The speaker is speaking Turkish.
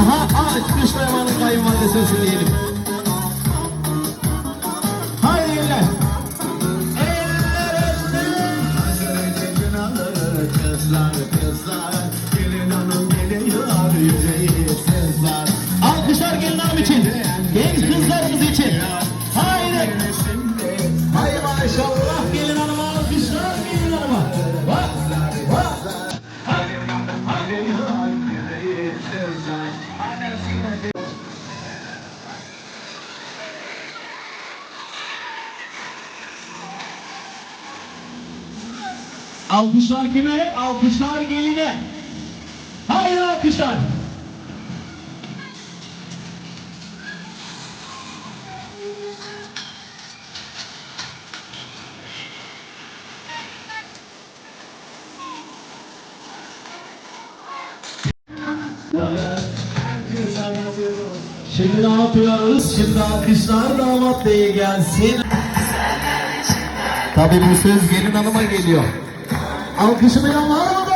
Aha alkışlayamanın kayınvalidesi olsun diyelim. Haydi eller. Eller eller. Kızlar kızlar Gelin hanım geliyor yüreği sızlar Alkışlar gelin hanım için. Genç kızlarımız için. Alkışlar kime? Alkışlar geline. Haydi alkışlar. Şimdi ne yapıyoruz? Şimdi alkışlar damat beye gelsin. Tabii bu söz gelin hanıma geliyor. Ao que se me amar,